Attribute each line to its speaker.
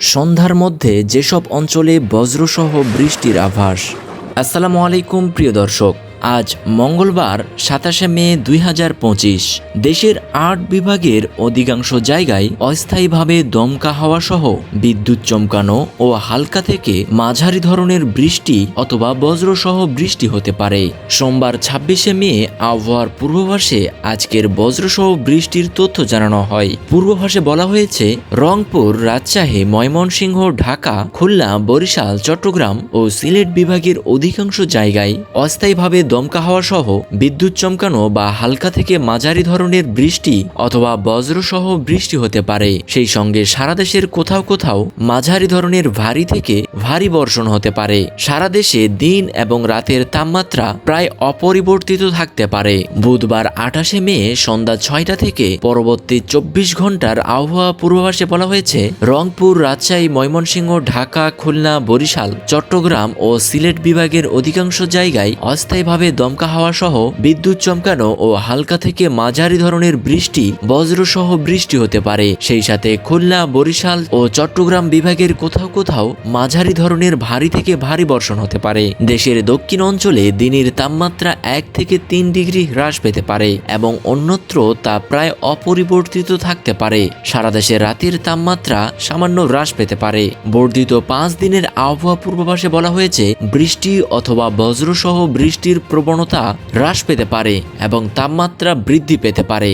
Speaker 1: সন্ধ্যার মধ্যে যেসব অঞ্চলে বজ্রসহ বৃষ্টির আভাস। আসসালামু আলাইকুম প্রিয় দর্শক। আজ মঙ্গলবার, সাতাশে মে দুই হাজার পঁচিশ। দেশের আট বিভাগের অধিকাংশ জায়গায় অস্থায়ীভাবে দমকা হাওয়া সহ বিদ্যুৎ চমকানো ও হালকা থেকে মাঝারি ধরনের বৃষ্টি অথবা বজ্রসহ বৃষ্টি হতে পারে। সোমবার, ছাব্বিশে মে আবহাওয়ার পূর্বাভাসে আজকের বজ্রসহ বৃষ্টির তথ্য জানানো হয়। পূর্বাভাসে বলা হয়েছে, রংপুর, রাজশাহী, ময়মনসিংহ, ঢাকা, খুলনা, বরিশাল, চট্টগ্রাম ও সিলেট বিভাগের অধিকাংশ জায়গায় অস্থায়ীভাবে দমকা হাওয়া সহ বিদ্যুৎ চমকানো বা হালকা থেকে মাঝারি ধরনের বৃষ্টি অথবা বজ্রসহ বৃষ্টি হতে পারে। সেই সঙ্গে সারা দেশের কোথাও কোথাও মাঝারি ধরনের ভারী থেকে ভারী বর্ষণ হতে পারে। সারা দেশে দিন এবং রাতের তাপমাত্রা প্রায় অপরিবর্তিত থাকতে পারে। বুধবার আঠাশে মে সন্ধ্যা ছয়টা থেকে পরবর্তী চব্বিশ ঘণ্টার আবহাওয়া পূর্বাভাসে বলা হয়েছে, রংপুর, রাজশাহী, ময়মনসিংহ, ঢাকা, খুলনা, বরিশাল, চট্টগ্রাম ও সিলেট বিভাগের অধিকাংশ জায়গায় অস্থায়ীভাবে দমকা হাওয়া সহ বিদ্যুৎ চমকানো ও হালকা থেকে মাঝারি ধরনের বৃষ্টি, বজ্রসহ বৃষ্টি হতে পারে। সেই সাথে খুলনা, বরিশাল ও চট্টগ্রাম বিভাগের কোথাও কোথাও মাঝারি ধরনের ভারী থেকে ভারী বর্ষণ হতে পারে। দেশের দক্ষিণ অঞ্চলে দিনের তাপমাত্রা এক থেকে তিন ডিগ্রি হ্রাস পেতে পারে এবং অন্যত্র তা প্রায় অপরিবর্তিত থাকতে পারে। সারা দেশে রাতের তাপমাত্রা সামান্য হ্রাস পেতে পারে। বর্ধিত পাঁচ দিনের আবহাওয়া পূর্বাভাসে বলা হয়েছে, বৃষ্টি অথবা বজ্রসহ বৃষ্টির প্রবণতা হ্রাস পেতে পারে এবং তাপমাত্রা বৃদ্ধি পেতে পারে।